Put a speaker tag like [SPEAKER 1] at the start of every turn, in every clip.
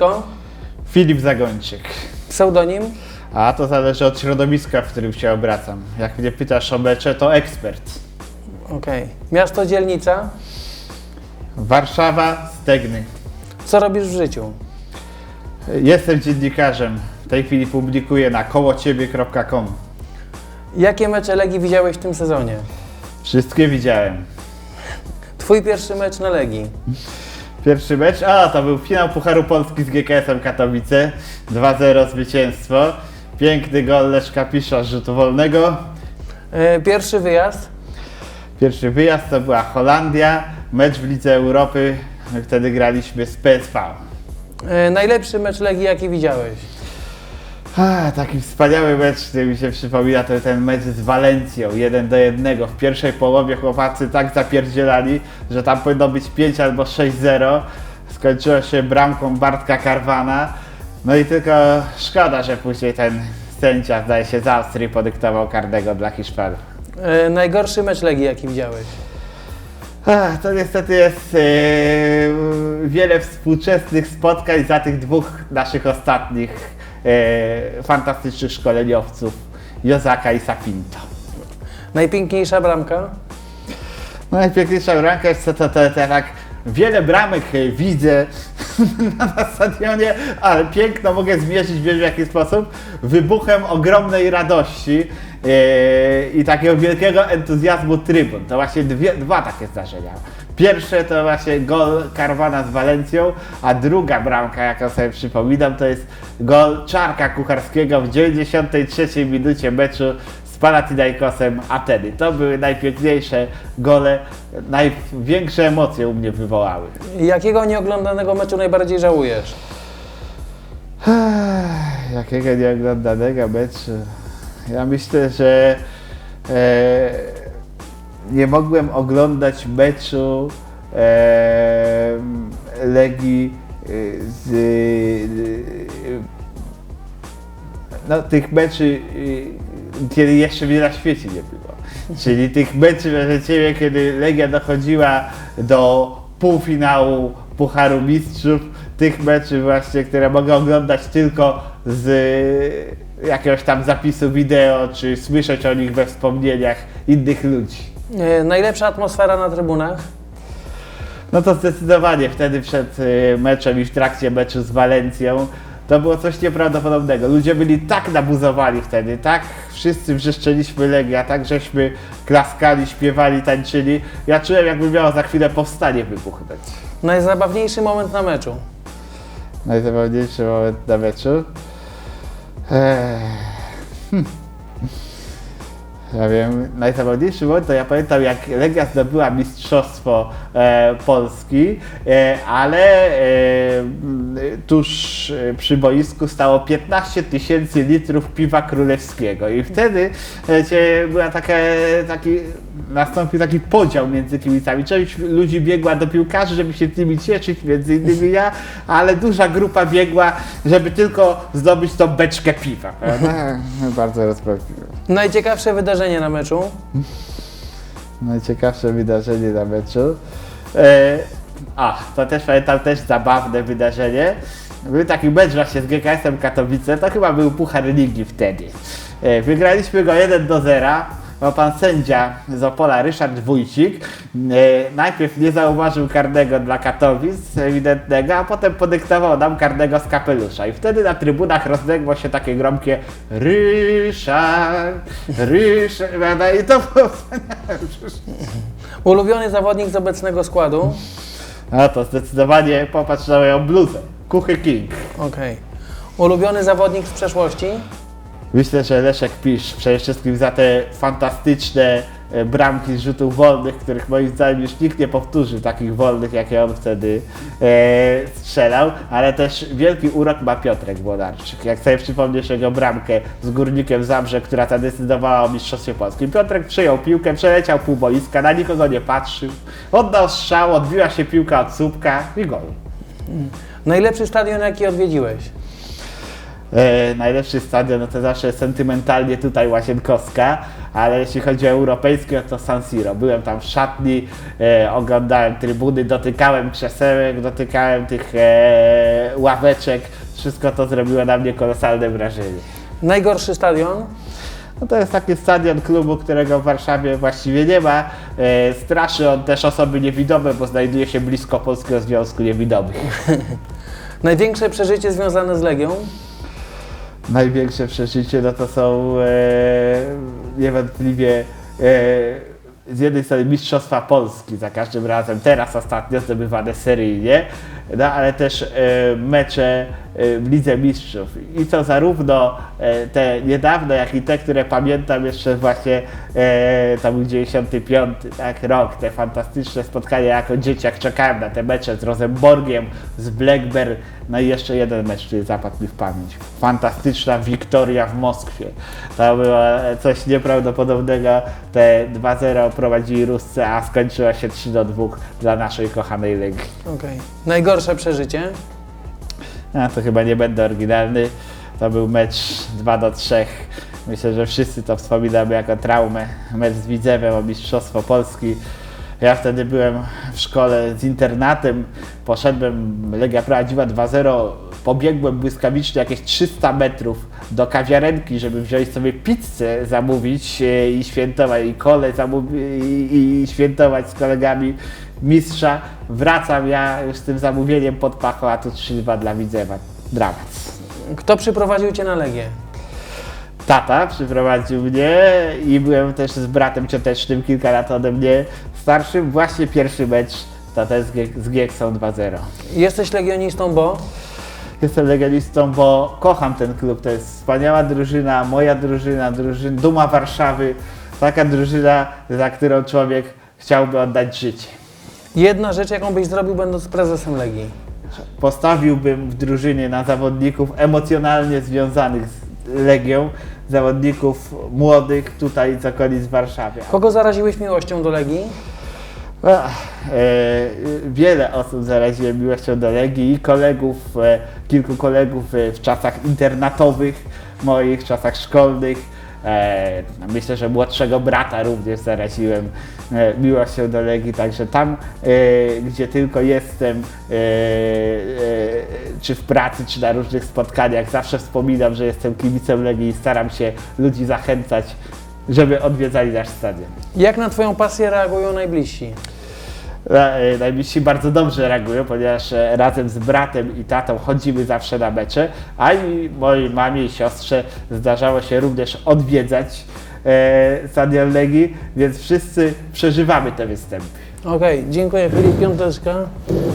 [SPEAKER 1] Nazwisko?
[SPEAKER 2] Filip Zagończyk.
[SPEAKER 1] Pseudonim?
[SPEAKER 2] A to zależy od środowiska, w którym się obracam. Jak mnie pytasz o mecze, to ekspert.
[SPEAKER 1] Okej. Miasto, dzielnica?
[SPEAKER 2] Warszawa, Stegny.
[SPEAKER 1] Co robisz w życiu?
[SPEAKER 2] Jestem dziennikarzem. W tej chwili publikuję na kołociebie.com.
[SPEAKER 1] Jakie mecze Legii widziałeś w tym sezonie?
[SPEAKER 2] Wszystkie widziałem.
[SPEAKER 1] Twój pierwszy mecz na Legii?
[SPEAKER 2] Pierwszy mecz, a to był finał Pucharu Polski z GKS-em Katowice. 2-0 zwycięstwo. Piękny gol Leszka Pisza z rzutu wolnego.
[SPEAKER 1] E, Pierwszy wyjazd?
[SPEAKER 2] Pierwszy wyjazd to była Holandia, mecz w Lidze Europy. My wtedy graliśmy z PSV.
[SPEAKER 1] E, Najlepszy mecz Legii, jaki widziałeś?
[SPEAKER 2] A, taki wspaniały mecz, który mi się przypomina, to ten mecz z Walencją, 1 do 1. W pierwszej połowie chłopacy tak zapierdzielali, że tam powinno być 5 albo 6-0. Skończyło się bramką Bartka Karwana. No i tylko szkoda, że później ten sędzia, zdaje się, z Austrii podyktował karnego dla Hiszpanów.
[SPEAKER 1] E, Najgorszy mecz Legii, jaki widziałeś?
[SPEAKER 2] Ach, to niestety jest e, wiele współczesnych spotkań za tych dwóch naszych ostatnich fantastycznych szkoleniowców, Jozaka i Sapinto.
[SPEAKER 1] Najpiękniejsza bramka?
[SPEAKER 2] No najpiękniejsza bramka jest to, to, to, to tak wiele bramek e, widzę na stadionie, ale piękno mogę zmierzyć w jaki sposób? Wybuchem ogromnej radości e, i takiego wielkiego entuzjazmu trybun. To właśnie dwie, dwa takie zdarzenia. Pierwsze to właśnie gol Karwana z Walencją, a druga bramka, jaką sobie przypominam, to jest gol Czarka Kucharskiego w 93 minucie meczu z Panathinaikosem Ateny. To były najpiękniejsze gole, największe emocje u mnie wywołały.
[SPEAKER 1] Jakiego nieoglądanego meczu najbardziej żałujesz?
[SPEAKER 2] Jakiego nieoglądanego meczu. Ja myślę, że e, nie mogłem oglądać meczu e, Legii e, z e, no, tych meczy, e, kiedy jeszcze mnie na świecie nie było. Czyli tych meczy, że ciebie, kiedy Legia dochodziła do półfinału Pucharu Mistrzów, tych meczy właśnie, które mogę oglądać tylko z e, jakiegoś tam zapisu wideo, czy słyszeć o nich we wspomnieniach innych ludzi.
[SPEAKER 1] E, Najlepsza atmosfera na trybunach?
[SPEAKER 2] No to zdecydowanie wtedy przed y, meczem i w trakcie meczu z Walencją to było coś nieprawdopodobnego. Ludzie byli tak nabuzowani wtedy, tak wszyscy wrzeszczeliśmy Legia, tak żeśmy klaskali, śpiewali, tańczyli. Ja czułem jakby miało za chwilę powstanie wybuchnąć.
[SPEAKER 1] Najzabawniejszy moment na meczu?
[SPEAKER 2] Najzabawniejszy moment na meczu. Eee. hm. Ja wiem, najzabawniejszy moment to ja pamiętam jak Legia zdobyła Mistrzostwo e, Polski, e, ale e, tuż e, przy boisku stało 15 tysięcy litrów piwa królewskiego i wtedy e, była taka, taki, nastąpił taki podział między kibicami. Część ludzi biegła do piłkarzy, żeby się tymi cieszyć, między innymi ja, ale duża grupa biegła, żeby tylko zdobyć tą beczkę piwa. Bardzo rozprawiłem.
[SPEAKER 1] Najciekawsze wydarzenie na meczu?
[SPEAKER 2] Najciekawsze wydarzenie na meczu. E, a, to też pamiętam też zabawne wydarzenie. Był taki mecz właśnie z GKS-em Katowice, to chyba był Puchar Ligi wtedy. E, wygraliśmy go 1 do 0. Bo pan sędzia z Opola, Ryszard Wójcik, e, najpierw nie zauważył karnego dla Katowic, ewidentnego, a potem podyktował nam karnego z kapelusza. I wtedy na trybunach rozległo się takie gromkie Ryszard, Ryszard, i to było
[SPEAKER 1] Ulubiony zawodnik z obecnego składu?
[SPEAKER 2] A to zdecydowanie popatrz na moją bluzę. Kuchy King.
[SPEAKER 1] Okej. Ulubiony zawodnik z przeszłości?
[SPEAKER 2] Myślę, że Leszek Pisz przede wszystkim za te fantastyczne e, bramki z rzutów wolnych, których moim zdaniem już nikt nie powtórzy takich wolnych, jakie on wtedy e, strzelał, ale też wielki urok ma Piotrek Włodarczyk. Jak sobie przypomnisz jego bramkę z Górnikiem Zabrze, która ta decydowała o Mistrzostwie Polskim. Piotrek przyjął piłkę, przeleciał pół boiska, na nikogo nie patrzył, oddał strzał, odbiła się piłka od słupka i gol.
[SPEAKER 1] Najlepszy stadion, jaki odwiedziłeś?
[SPEAKER 2] E, najlepszy stadion, no to zawsze sentymentalnie tutaj Łazienkowska, ale jeśli chodzi o europejskie, to San Siro. Byłem tam w szatni, e, oglądałem trybuny, dotykałem krzesełek, dotykałem tych e, ławeczek. Wszystko to zrobiło na mnie kolosalne wrażenie.
[SPEAKER 1] Najgorszy stadion?
[SPEAKER 2] No to jest taki stadion klubu, którego w Warszawie właściwie nie ma. E, straszy on też osoby niewidome, bo znajduje się blisko Polskiego Związku Niewidomych.
[SPEAKER 1] Największe przeżycie związane z Legią?
[SPEAKER 2] Największe przeżycie no to są e, niewątpliwie e, z jednej strony Mistrzostwa Polski za każdym razem, teraz ostatnio zdobywane seryjnie, no ale też e, mecze w Lidze Mistrzów. I to zarówno e, te niedawne, jak i te, które pamiętam jeszcze właśnie e, tam był 95 tak, rok, te fantastyczne spotkania jako dzieciak czekałem na te mecze z Rosenborgiem, z Blackburn, no i jeszcze jeden mecz, który zapadł mi w pamięć. Fantastyczna wiktoria w Moskwie. To było coś nieprawdopodobnego. Te 2-0 prowadzili Ruscy, a skończyło się 3-2 dla naszej kochanej Legii.
[SPEAKER 1] Okej. Najgorsze przeżycie?
[SPEAKER 2] A to chyba nie będę oryginalny. To był mecz 2 do 3. Myślę, że wszyscy to wspominamy jako traumę. Mecz z Widzewem o Mistrzostwo Polski. Ja wtedy byłem w szkole z internatem. Poszedłem, Legia prowadziła 2-0. Pobiegłem błyskawicznie jakieś 300 metrów do kawiarenki, żeby wziąć sobie pizzę, zamówić e, i świętować, i kole i, i świętować z kolegami mistrza. Wracam ja już z tym zamówieniem pod pachą, a tu 3-2 dla Widzewa. Dramat.
[SPEAKER 1] Kto przyprowadził Cię na Legię?
[SPEAKER 2] Tata przyprowadził mnie i byłem też z bratem ciotecznym kilka lat ode mnie starszym. Właśnie pierwszy mecz tata z, z Gieksą 2-0.
[SPEAKER 1] Jesteś legionistą, bo?
[SPEAKER 2] Jestem legionistą, bo kocham ten klub. To jest wspaniała drużyna, moja drużyna, drużyn, duma Warszawy. Taka drużyna, za którą człowiek chciałby oddać życie.
[SPEAKER 1] Jedna rzecz, jaką byś zrobił, będąc prezesem Legii.
[SPEAKER 2] Postawiłbym w drużynie na zawodników emocjonalnie związanych z Legią, zawodników młodych tutaj z okolic Warszawy.
[SPEAKER 1] Kogo zaraziłeś miłością do Legii?
[SPEAKER 2] Ach, e, wiele osób zaraziłem miłością do Legii i kolegów, e, kilku kolegów e, w czasach internatowych moich, w czasach szkolnych. E, myślę, że młodszego brata również zaraziłem e, miłością do Legii, także tam, e, gdzie tylko jestem, e, e, czy w pracy, czy na różnych spotkaniach, zawsze wspominam, że jestem kibicem Legii i staram się ludzi zachęcać, żeby odwiedzali nasz stadion.
[SPEAKER 1] Jak na Twoją pasję reagują najbliżsi?
[SPEAKER 2] Na- e, Najbliżsi bardzo dobrze reagują, ponieważ e, razem z bratem i tatą chodzimy zawsze na mecze, a i mojej mamie i siostrze zdarzało się również odwiedzać e, Stadion Legii, więc wszyscy przeżywamy te występy.
[SPEAKER 1] Okej, dziękuję Filip Piąteczka.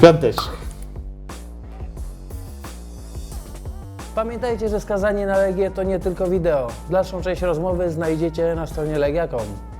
[SPEAKER 2] Piąteczka.
[SPEAKER 1] Pamiętajcie, że skazanie na Legię to nie tylko wideo. Dalszą część rozmowy znajdziecie na stronie legia.com.